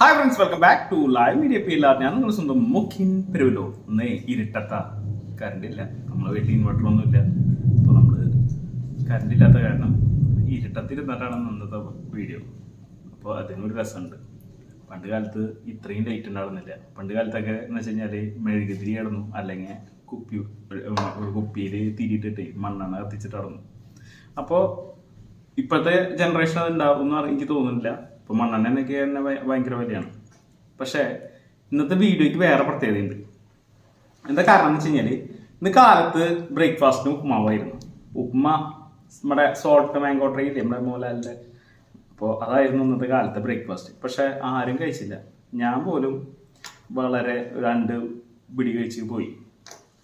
Hi friends welcome back to live media P എല്ലാവരും ഞാൻ നിങ്ങൾ സ്വന്തം മുഖ്യൻ പെരുവല്ലോ ഒന്ന് ഇരുട്ടത്ത കറണ്ട് ഇല്ല. നമ്മളെ വീട്ടിൽ ഇൻവെർട്ടറൊന്നും ഇല്ല. അപ്പോൾ നമ്മൾ കറണ്ട് ഇല്ലാത്ത കാരണം ഇരുട്ടത്തിരുന്നിട്ടാണ് ഇന്നത്തെ വീഡിയോ അപ്പോൾ അതിനൊരു രസമുണ്ട്. പണ്ട് കാലത്ത് ഇത്രയും ലൈറ്റ് ഉണ്ടായിരുന്നില്ല. പണ്ട് കാലത്തൊക്കെ എന്ന് വെച്ച് കഴിഞ്ഞാൽ മെഴുകുതിരി കിടന്നു അല്ലെങ്കിൽ കുപ്പി ഒരു കുപ്പിയിൽ തിരിയിട്ടിട്ട് മണ്ണെണ്ണ കത്തിച്ചിട്ടായിരുന്നു. അപ്പോൾ ഇപ്പോഴത്തെ ജനറേഷൻ ഉണ്ടാവും എന്ന് എനിക്ക് തോന്നുന്നില്ല. ഇപ്പൊ മണ്ണെണ്ണയൊക്കെ തന്നെ ഭയ- ഭയങ്കര വിലയാണ്. പക്ഷേ ഇന്നത്തെ വീഡിയോയ്ക്ക് വേറെ പ്രത്യേകതയുണ്ട്. എന്താ കാരണം എന്ന് വെച്ച് കഴിഞ്ഞാൽ ഇന്ന് കാലത്ത് ബ്രേക്ക്ഫാസ്റ്റിന് ഉപ്പുമാവായിരുന്നു ഉപ്മ നമ്മുടെ സോൾട്ട് മാംഗോ ട്രീ നമ്മുടെ മോലാലിന്റെ അപ്പോൾ അതായിരുന്നു ഇന്നത്തെ കാലത്തെ ബ്രേക്ക്ഫാസ്റ്റ്. പക്ഷേ ആരും കഴിച്ചില്ല. ഞാൻ പോലും വളരെ രണ്ട് പിടി കഴിച്ച് പോയി.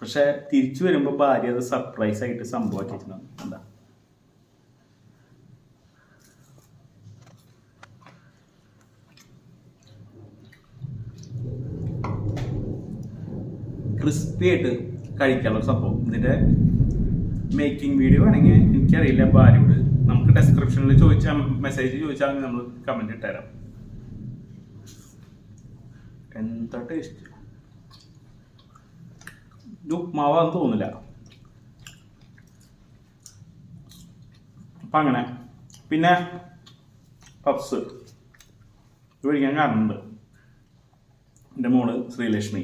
പക്ഷേ തിരിച്ചു വരുമ്പോൾ ഭാര്യ അത് സർപ്രൈസ് ആയിട്ട് സംഭവിച്ചിട്ടുണ്ടാവും എന്താ? ക്രിസ്പി ആയിട്ട് കഴിക്കാനുള്ള സംഭവം. ഇതിന്റെ മേക്കിംഗ് വീഡിയോ ആണെങ്കിൽ എനിക്കറിയില്ല ഭാര്യയോട് നമുക്ക് ഡെസ്ക്രിപ്ഷനിൽ ചോദിച്ചാൽ മെസ്സേജ് ചോദിച്ചാൽ നമ്മൾ കമന്റ് ഇട്ടുതരാം. എന്താ ടേസ്റ്റ് ഉപ്മാവാന്ന് തോന്നില്ല അപ്പം അങ്ങനെ. പിന്നെ പപ്സ് ഇത് കഴിക്കാൻ കാരണമുണ്ട്. എന്റെ മോൾ ശ്രീലക്ഷ്മി.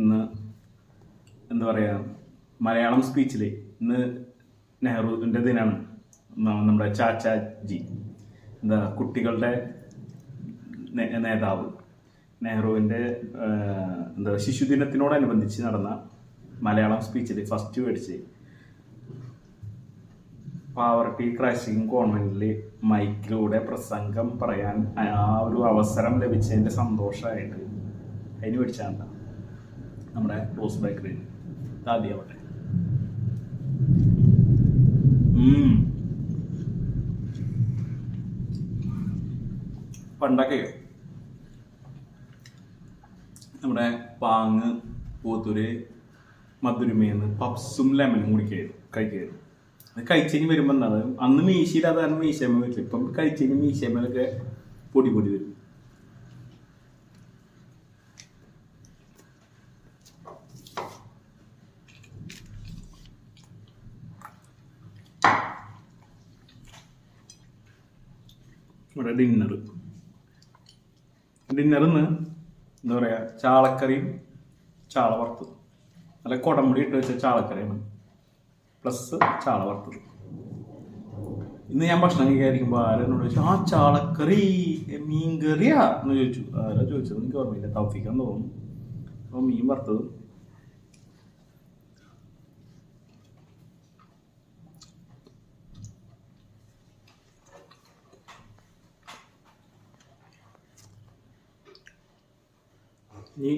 ഇന്ന് എന്താ പറയുക മലയാളം സ്പീച്ചിൽ ഇന്ന് നെഹ്റുവിന്റെ ദിനാണ്. നമ്മുടെ ചാച്ചാജി. എന്താ കുട്ടികളുടെ നേതാവ്. നെഹ്റുവിന്റെ എന്താ ശിശുദിനത്തിനോടനുബന്ധിച്ച് നടന്ന മലയാളം സ്പീച്ചിൽ ഫസ്റ്റ് മേടിച്ച് പാവർട്ടി ക്രൈസിംഗ് കോൺവെന്റിൽ മൈക്കിലൂടെ പ്രസംഗം പറയാൻ ആ ഒരു അവസരം ലഭിച്ചതിന്റെ സന്തോഷമായിട്ട് അതിന് മേടിച്ചാണ്. നമ്മുടെ റോസ് ബേക്കറിയിൽ ആദ്യമാവട്ടെ. പണ്ടൊക്കെ നമ്മുടെ പാങ്ങ് പൂത്തൂര് മധുരമേന്ന് പപ്സും ലെമനും കുടിക്കായിരുന്നു കഴിക്കായിരുന്നു. അത് കഴിച്ചതിന് വരുമ്പോൾ എന്താണ് അന്ന് മീശയില്ലാതെ കാരണം മീശയമ്മ വീട്ടിൽ ഇപ്പം കഴിച്ചതിന് മീശയമ്മലൊക്കെ പൊടി പൊടി വരും. ഇവിടെ ഡിന്നർ ഡിന്നറിന്ന് എന്താ പറയുക ചാളക്കറിയും ചാള വറുത്തത് നല്ല കുടമ്പടി ഇട്ട് വെച്ച ചാളക്കറിയാണ്. പ്ലസ് ചാള വറുത്തത് ഇന്ന് ഞാൻ ഭക്ഷണം കഴിക്കാതിരിക്കുമ്പോൾ ആരെന്നോട് ചോദിച്ചു ആ ചാളക്കറി മീൻ കറിയാ എന്ന് ചോദിച്ചു. ആരാ ചോദിച്ചത് എനിക്ക് ഓർമ്മയില്ല. തൗഫിക്കാൻ തോന്നുന്നു. അപ്പോൾ മീൻ വറുത്തത് ഈ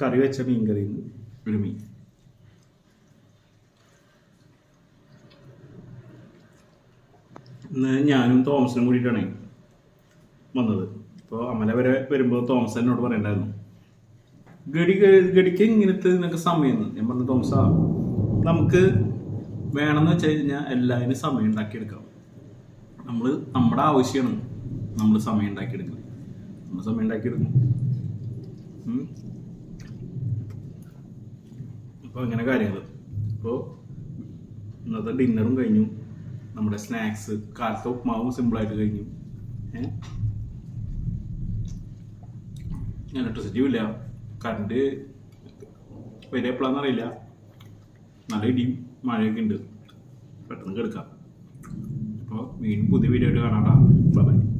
കറി വെച്ച മീൻ കറിയിൽ ഒരു മീൻ. ഇന്ന് ഞാനും തോമസിനും കൂടിയിട്ടാണ് വന്നത്. ഇപ്പോൾ അമല വരെ വരുമ്പോൾ തോമസ് എന്നോട് പറയണ്ടായിരുന്നു. ഗഡി ഗഡിക്ക് ഇങ്ങനത്തെ നിനക്ക് സമയം ഞാൻ പറഞ്ഞു തോമസ നമുക്ക് വേണമെന്ന് വെച്ച് കഴിഞ്ഞാൽ എല്ലാവരും സമയം ഉണ്ടാക്കിയെടുക്കാം നമ്മൾ നമ്മുടെ ആവശ്യമാണ് നമ്മൾ സമയം ഉണ്ടാക്കിയെടുക്കുന്നത് നമ്മൾ സമയം ഉണ്ടാക്കിയെടുക്കും. അപ്പോൾ അങ്ങനെ കാര്യങ്ങൾ അപ്പോൾ ഇന്നത്തെ ഡിന്നറും കഴിഞ്ഞു. നമ്മുടെ സ്നാക്സ് കാലത്തെ ഉപ്മാവും സിമ്പിളായിട്ട് കഴിഞ്ഞു. ഏ? ഞാൻ ഇലക്ട്രിസിറ്റി ഇല്ല. കറണ്ട് വരെ എപ്പോഴാണെന്ന് അറിയില്ല. നല്ല ഇടിയും മഴയൊക്കെ ഉണ്ട്. പെട്ടെന്ന് കിടക്കാം. അപ്പോൾ വീണ്ടും പുതിയ വീഡിയോ ആയിട്ട് കാണാം ബൈ